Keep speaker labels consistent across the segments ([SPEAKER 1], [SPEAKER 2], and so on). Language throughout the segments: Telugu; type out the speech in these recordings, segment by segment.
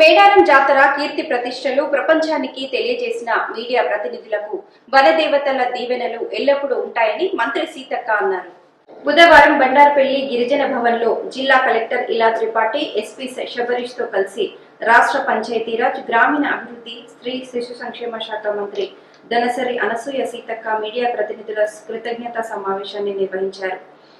[SPEAKER 1] మేడారం జాతర కీర్తి ప్రతిష్టలు ప్రపంచానికి తెలియజేసిన మీడియా ప్రతినిధులకు వనదేవతల దీవెనలు ఎల్లప్పుడూ ఉంటాయని మంత్రి సీతక్క అన్నారు. బుధవారం బండార్పల్లి గిరిజన భవన్లో జిల్లా కలెక్టర్ ఇలా త్రిపాఠి ఎస్పీ శబరీష్తో కలిసి రాష్ట్ర పంచాయతీరాజ్ గ్రామీణ అభివృద్ధి స్త్రీ శిశు సంక్షేమ శాఖ మంత్రి ధనసరి అనసూయ సీతక్క మీడియా ప్రతినిధుల కృతజ్ఞతా సమావేశాన్ని నిర్వహించారు.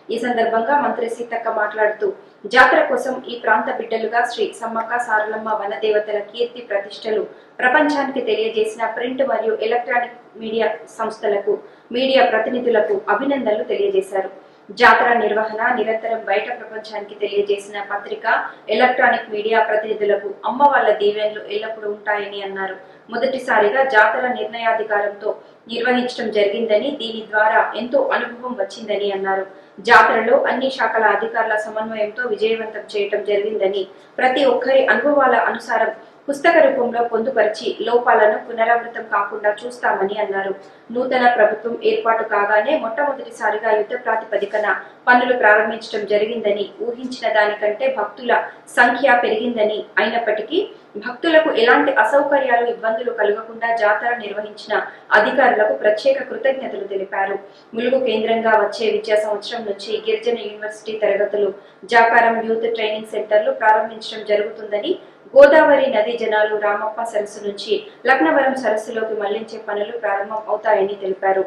[SPEAKER 1] ఈ సందర్భంగా మంత్రి సీతక్క మాట్లాడుతూ జాతర కోసం ఈ ప్రాంత బిడ్డలుగా శ్రీ సమ్మక్క సారలమ్మ వనదేవతల కీర్తి ప్రతిష్టలు ప్రపంచానికి తెలియజేసిన ప్రింట్ మరియు ఎలక్ట్రానిక్ మీడియా సంస్థలకు మీడియా ప్రతినిధులకు అభినందనలు తెలియజేశారు. జాతర నిర్వహణ నిరంతరం బయట ప్రపంచానికి తెలియజేసిన పత్రిక ఎలక్ట్రానిక్ మీడియా ప్రతినిధులకు అమ్మ వాళ్ళ దీవెనలు ఎల్లప్పుడూ ఉంటాయని అన్నారు. మొదటిసారిగా జాతర నిర్ణయాధికారంతో నిర్వహించడం జరిగిందని దీని ద్వారా ఎంతో అనుభవం వచ్చిందని అన్నారు. జాతరలో అన్ని శాఖల అధికారుల సమన్వయంతో విజయవంతం చేయటం జరిగిందని ప్రతి ఒక్కరి అనుభవాల అనుసారం పుస్తక రూపంలో పొందుపరిచి లోపాలను పునరావృతం కాకుండా చూస్తామని అన్నారు. నూతన ప్రభుత్వం ఏర్పాటు కాగానే మొట్టమొదటిసారిగా యుద్ధ ప్రాతిపదికన పనులు ప్రారంభించడం జరిగిందని ఊహించిన దానికంటే భక్తుల సంఖ్య పెరిగిందని అయినప్పటికీ భక్తులకు ఎలాంటి అసౌకర్యాలు ఇబ్బందులు కలగకుండా జాతర నిర్వహించిన అధికారులకు ప్రత్యేక కృతజ్ఞతలు తెలిపారు. ములుగు కేంద్రంగా వచ్చే విద్యా సంవత్సరం నుంచి గిరిజన యూనివర్సిటీ తరగతులు జాకారం యూత్ ట్రైనింగ్ సెంటర్లు ప్రారంభించడం జరుగుతుందని గోదావరి నది జనాలు రామప్ప సరస్సు నుంచి లక్నవరం సరస్సులోకి మళ్ళించే పనులు ప్రారంభం అవుతాయని తెలిపారు.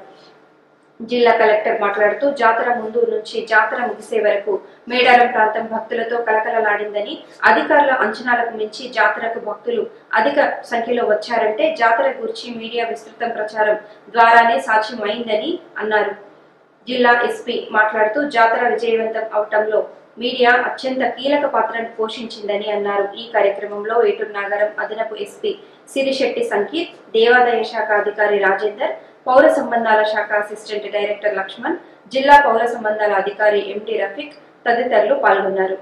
[SPEAKER 1] జిల్లా కలెక్టర్ మాట్లాడుతూ జాతర ముందు నుంచి జాతర ముగిసే వరకు మేడారం ప్రాంతం భక్తులతో కలకలలాడిందని అధికారుల అంచనాలకు మించి జాతరకు భక్తులు అధిక సంఖ్యలో వచ్చారంటే జాతర గురించి మీడియా విస్తృతం ప్రచారం ద్వారానే సాధ్యమైందని అన్నారు. జిల్లా ఎస్పీ మాట్లాడుతూ జాతర విజయవంతం అవటంలో మీడియా అత్యంత కీలక పాత్రను పోషించిందని అన్నారు. ఈ కార్యక్రమంలో ఏటూరు నాగరం అదనపు ఎస్పీ సిరిశెట్టి సంకీత్ దేవాదాయ శాఖ అధికారి రాజేందర్ పౌర సంబంధాల శాఖ అసిస్టెంట్ డైరెక్టర్ లక్ష్మణ్ జిల్లా పౌర సంబంధాల అధికారి ఎండి రఫీక్ తదితరులు పాల్గొన్నారు.